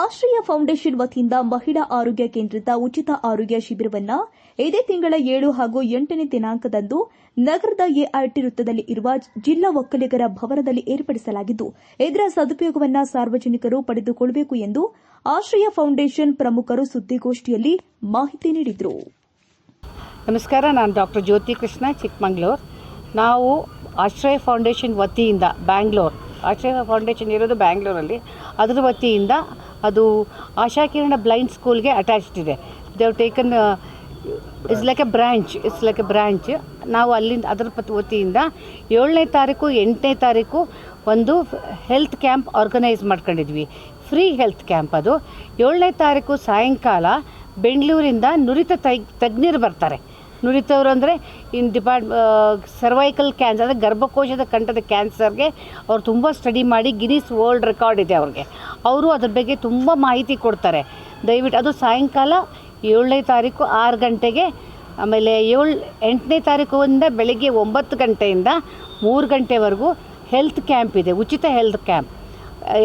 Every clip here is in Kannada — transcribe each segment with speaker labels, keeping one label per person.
Speaker 1: ಆಶ್ರಯ ಫೌಂಡೇಶನ್ ವತಿಯಿಂದ ಮಹಿಳಾ ಆರೋಗ್ಯ ಕೇಂದ್ರದ ಉಚಿತ ಆರೋಗ್ಯ ಶಿಬಿರವನ್ನ ಇದೇ ತಿಂಗಳ ಏಳು ಹಾಗೂ ಎಂಟನೇ ದಿನಾಂಕದಂದು ನಗರದ ಎಐಟಿ ವೃತ್ತದಲ್ಲಿ ಇರುವ ಜಿಲ್ಲಾ ಒಕ್ಕಲಿಗರ ಭವನದಲ್ಲಿ ಏರ್ಪಡಿಸಲಾಗಿದ್ದು, ಇದರ ಸದುಪಯೋಗವನ್ನ ಸಾರ್ವಜನಿಕರು ಪಡೆದುಕೊಳ್ಳಬೇಕು ಎಂದು ಆಶ್ರಯ ಫೌಂಡೇಶನ್ ಪ್ರಮುಖರು ಸುದ್ದಿಗೋಷ್ಠಿಯಲ್ಲಿ ಮಾಹಿತಿ ನೀಡಿದರು.
Speaker 2: ನಮಸ್ಕಾರ, ನಾನು ಡಾಕ್ಟರ್ ಜ್ಯೋತಿ ಕೃಷ್ಣ, ಚಿಕ್ಕಮಂಗ್ಳೂರು. ನಾವು ಆಶ್ರಯ ಫೌಂಡೇಶನ್ ವತಿಯಿಂದ ಬ್ಯಾಂಗ್ಳೂರ್, ಆಶ್ರಯ ಫೌಂಡೇಶನ್ ಇರೋದು ಬ್ಯಾಂಗ್ಳೂರಲ್ಲಿ. ಅದರ ವತಿಯಿಂದ ಅದು ಆಶಾಕಿರಣ ಬ್ಲೈಂಡ್ ಸ್ಕೂಲ್ಗೆ ಅಟ್ಯಾಚ್ಡ್ ಇದೆ. They've taken it's like a branch it's like a branch ನಾವು ಅಲ್ಲಿಂದ, ಅದರ ವತಿಯಿಂದ ಏಳನೇ ತಾರೀಕು, ಎಂಟನೇ ತಾರೀಕು ಒಂದು ಹೆಲ್ತ್ ಕ್ಯಾಂಪ್ ಆರ್ಗನೈಸ್ ಮಾಡ್ಕೊಂಡಿದ್ವಿ. ಫ್ರೀ ಹೆಲ್ತ್ ಕ್ಯಾಂಪ್ ಅದು. ಏಳನೇ ತಾರೀಕು ಸಾಯಂಕಾಲ ಬೆಂಗಳೂರಿಂದ ನುರಿತ ತೈ, ತಜ್ಞರು ಬರ್ತಾರೆ. ನುರಿತವರು ಅಂದರೆ ಇನ್ ಡಿಪಾರ್ಟ್ ಸರ್ವೈಕಲ್ ಕ್ಯಾನ್ಸರ್ ಅಂದರೆ ಗರ್ಭಕೋಶದ ಕಂಠದ ಕ್ಯಾನ್ಸರ್ಗೆ ಅವ್ರು ತುಂಬ ಸ್ಟಡಿ ಮಾಡಿ ಗಿನೀಸ್ ವರ್ಲ್ಡ್ ರೆಕಾರ್ಡ್ ಇದೆ ಅವ್ರಿಗೆ. ಅವರು ಅದ್ರ ಬಗ್ಗೆ ತುಂಬ ಮಾಹಿತಿ ಕೊಡ್ತಾರೆ. ದಯವಿಟ್ಟು ಅದು ಸಾಯಂಕಾಲ ಏಳನೇ ತಾರೀಕು ಆರು ಗಂಟೆಗೆ, ಆಮೇಲೆ ಏಳು, ಎಂಟನೇ ತಾರೀಕಿಂದ ಬೆಳಗ್ಗೆ ಒಂಬತ್ತು ಗಂಟೆಯಿಂದ ಮೂರು ಗಂಟೆವರೆಗೂ ಹೆಲ್ತ್ ಕ್ಯಾಂಪ್ ಇದೆ, ಉಚಿತ ಹೆಲ್ತ್ ಕ್ಯಾಂಪ್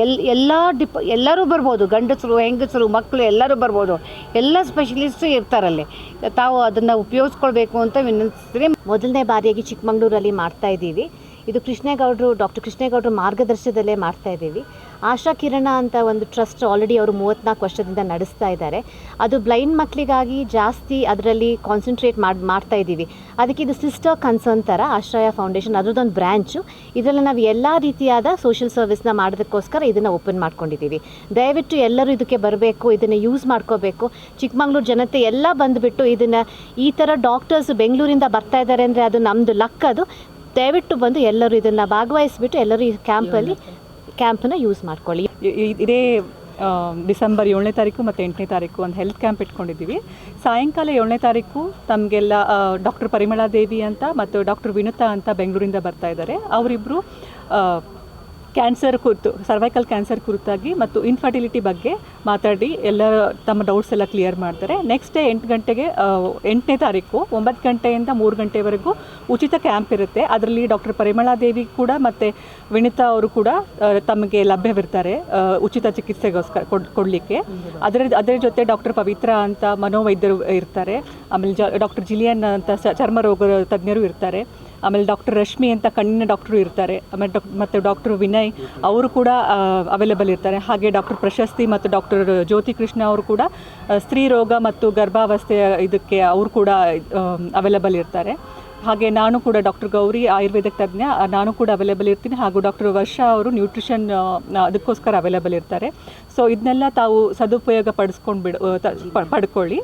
Speaker 2: ಎಲ್, ಎಲ್ಲ ಡಿಪ, ಎಲ್ಲರೂ ಬರ್ಬೋದು, ಗಂಡಸರು, ಹೆಂಗಸರು ಮಕ್ಕಳು ಎಲ್ಲರೂ ಬರ್ಬೋದು. ಎಲ್ಲ ಸ್ಪೆಷಲಿಸ್ಟು ಇರ್ತಾರಲ್ಲಿ. ತಾವು ಅದನ್ನು ಉಪಯೋಗಿಸ್ಕೊಳ್ಬೇಕು ಅಂತ ವಿನಂತಿಸ್ತೀನಿ.
Speaker 3: ಮೊದಲನೇ ಬಾರಿಯಾಗಿ ಚಿಕ್ಕಮಂಗ್ಳೂರಲ್ಲಿ ಮಾಡ್ತಾ ಇದ್ದೀವಿ. ಇದು ಕೃಷ್ಣೇಗೌಡರು ಡಾಕ್ಟರ್ ಕೃಷ್ಣೇಗೌಡರು ಮಾರ್ಗದರ್ಶನದಲ್ಲೇ ಮಾಡ್ತಾ ಇದ್ದೀವಿ. ಆಶಾ ಕಿರಣ ಅಂತ ಒಂದು ಟ್ರಸ್ಟ್ ಆಲ್ರೆಡಿ ಅವರು ಮೂವತ್ತ್ನಾಲ್ಕು ವರ್ಷದಿಂದ ನಡೆಸ್ತಾ ಇದ್ದಾರೆ. ಅದು ಬ್ಲೈಂಡ್ ಮಕ್ಕಳಿಗಾಗಿ ಜಾಸ್ತಿ ಅದರಲ್ಲಿ ಕಾನ್ಸಂಟ್ರೇಟ್ ಮಾಡಿ, ಮಾಡ್ತಾ ಇದ್ದೀವಿ. ಅದಕ್ಕೆ ಇದು ಸಿಸ್ಟರ್ ಕನ್ಸರ್ನ್ ಥರ ಆಶ್ರಯ ಫೌಂಡೇಶನ್ ಅದರದ್ದೊಂದು ಬ್ರ್ಯಾಂಚು ಇದರಲ್ಲಿ ನಾವು ಎಲ್ಲ ರೀತಿಯಾದ ಸೋಷಿಯಲ್ ಸರ್ವಿಸ್ನ ಮಾಡೋದಕ್ಕೋಸ್ಕರ ಇದನ್ನು ಓಪನ್ ಮಾಡ್ಕೊಂಡಿದ್ದೀವಿ. ದಯವಿಟ್ಟು ಎಲ್ಲರೂ ಇದಕ್ಕೆ ಬರಬೇಕು, ಇದನ್ನು ಯೂಸ್ ಮಾಡ್ಕೋಬೇಕು. ಚಿಕ್ಕಮಂಗ್ಳೂರು ಜನತೆ ಎಲ್ಲ ಬಂದುಬಿಟ್ಟು ಇದನ್ನು ಈ ಥರ ಡಾಕ್ಟರ್ಸ್ ಬೆಂಗಳೂರಿಂದ ಬರ್ತಾ ಇದ್ದಾರೆ ಅಂದರೆ ಅದು ನಮ್ಮದು ಲಕ್ ಅದು. ದಯವಿಟ್ಟು ಬಂದು ಎಲ್ಲರೂ ಇದನ್ನು ಭಾಗವಹಿಸ್ಬಿಟ್ಟು ಎಲ್ಲರೂ ಈ ಕ್ಯಾಂಪಲ್ಲಿ ಕ್ಯಾಂಪನ್ನು ಯೂಸ್ ಮಾಡ್ಕೊಳ್ಳಿ.
Speaker 4: ಇದೇ ಡಿಸೆಂಬರ್ ಏಳನೇ ತಾರೀಕು ಮತ್ತು ಎಂಟನೇ ತಾರೀಕು ಒಂದು ಹೆಲ್ತ್ ಕ್ಯಾಂಪ್ ಇಟ್ಕೊಂಡಿದ್ದೀವಿ. ಸಾಯಂಕಾಲ ಏಳನೇ ತಾರೀಕು ತಮಗೆಲ್ಲ ಡಾಕ್ಟರ್ ಪರಿಮಳಾ ದೇವಿ ಅಂತ ಮತ್ತು ಡಾಕ್ಟರ್ ವಿನುತಾ ಅಂತ ಬೆಂಗಳೂರಿಂದ ಬರ್ತಾ ಇದ್ದಾರೆ. ಅವರಿಬ್ಬರು ಕ್ಯಾನ್ಸರ್ ಕುರಿತು ಸರ್ವೈಕಲ್ ಕ್ಯಾನ್ಸರ್ ಕುರಿತಾಗಿ ಮತ್ತು ಇನ್ಫರ್ಟಿಲಿಟಿ ಬಗ್ಗೆ ಮಾತಾಡಿ, ಎಲ್ಲ ತಮ್ಮ ಡೌಟ್ಸ್ ಎಲ್ಲ ಕ್ಲಿಯರ್ ಮಾಡ್ತಾರೆ. ನೆಕ್ಸ್ಟ್ ಡೇ ಎಂಟು ಗಂಟೆಗೆ ಎಂಟನೇ ತಾರೀಕು, ಒಂಬತ್ತು ಗಂಟೆಯಿಂದ ಮೂರು ಗಂಟೆವರೆಗೂ ಉಚಿತ ಕ್ಯಾಂಪ್ ಇರುತ್ತೆ. ಅದರಲ್ಲಿ ಡಾಕ್ಟರ್ ಪರಿಮಳಾ ದೇವಿ ಕೂಡ ಮತ್ತು ವಿನಿತಾ ಅವರು ಕೂಡ ತಮಗೆ ಲಭ್ಯವಿರ್ತಾರೆ ಉಚಿತ ಚಿಕಿತ್ಸೆಗೋಸ್ಕರ ಕೊಡ್, ಕೊಡಲಿಕ್ಕೆ. ಅದರ ಅದರ ಜೊತೆ ಡಾಕ್ಟರ್ ಪವಿತ್ರ ಅಂತ ಮನೋವೈದ್ಯರು ಇರ್ತಾರೆ. ಆಮೇಲೆ ಡಾಕ್ಟರ್ ಜಿಲಿಯನ್ ಅಂತ ಚರ್ಮ ರೋಗ ತಜ್ಞರು ಇರ್ತಾರೆ. ಆಮೇಲೆ ಡಾಕ್ಟರ್ ರಶ್ಮಿ ಅಂತ ಕಣ್ಣಿನ ಡಾಕ್ಟ್ರು ಇರ್ತಾರೆ. ಆಮೇಲೆ ಡಾಕ್, ಮತ್ತು ಡಾಕ್ಟರ್ ವಿನಯ್ ಅವರು ಕೂಡ ಅವೈಲೇಬಲ್ ಇರ್ತಾರೆ. ಹಾಗೆ ಡಾಕ್ಟರ್ ಪ್ರಶಸ್ತಿ ಮತ್ತು ಡಾಕ್ಟರ್ ಜ್ಯೋತಿ ಕೃಷ್ಣ ಅವರು ಕೂಡ ಸ್ತ್ರೀ ರೋಗ ಮತ್ತು ಗರ್ಭಾವಸ್ಥೆಯ ಇದಕ್ಕೆ ಅವರು ಕೂಡ ಅವೈಲೇಬಲ್ ಇರ್ತಾರೆ. ಹಾಗೆ ನಾನು ಕೂಡ ಡಾಕ್ಟರ್ ಗೌರಿ, ಆಯುರ್ವೇದ ತಜ್ಞ ನಾನು ಕೂಡ ಅವೈಲೇಬಲ್ ಇರ್ತೀನಿ. ಹಾಗೂ ಡಾಕ್ಟರ್ ವರ್ಷ ಅವರು ನ್ಯೂಟ್ರಿಷನ್ ಅದಕ್ಕೋಸ್ಕರ ಅವೈಲೇಬಲ್ ಇರ್ತಾರೆ. ಸೊ ಇದನ್ನೆಲ್ಲ ತಾವು ಸದುಪಯೋಗ ಪಡಿಸ್ಕೊಂಡು ಬಿಡು ಪಡ್ಕೊಳ್ಳಿ.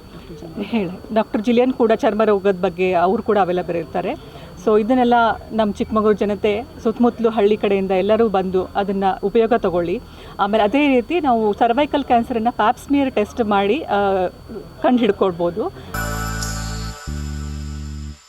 Speaker 4: ಹೇಳಿ. ಡಾಕ್ಟರ್ ಜಿಲಿಯನ್ ಕೂಡ ಚರ್ಮ ರೋಗದ ಬಗ್ಗೆ ಅವರು ಕೂಡ ಅವೈಲೇಬಲ್ ಇರ್ತಾರೆ. ಸೊ ಇದನ್ನೆಲ್ಲ ನಮ್ಮ ಚಿಕ್ಕಮಗಳೂರು ಜನತೆ ಸುತ್ತಮುತ್ತಲು ಹಳ್ಳಿ ಕಡೆಯಿಂದ ಎಲ್ಲರೂ ಬಂದು ಅದನ್ನು ಉಪಯೋಗ ತಗೊಳ್ಳಿ. ಆಮೇಲೆ ಅದೇ ರೀತಿ ನಾವು ಸರ್ವೈಕಲ್ ಕ್ಯಾನ್ಸರನ್ನು ಪ್ಯಾಪ್ಸ್ಮಿಯರ್ ಟೆಸ್ಟ್ ಮಾಡಿ ಕಂಡು ಹಿಡ್ಕೊಳ್ಬೋದು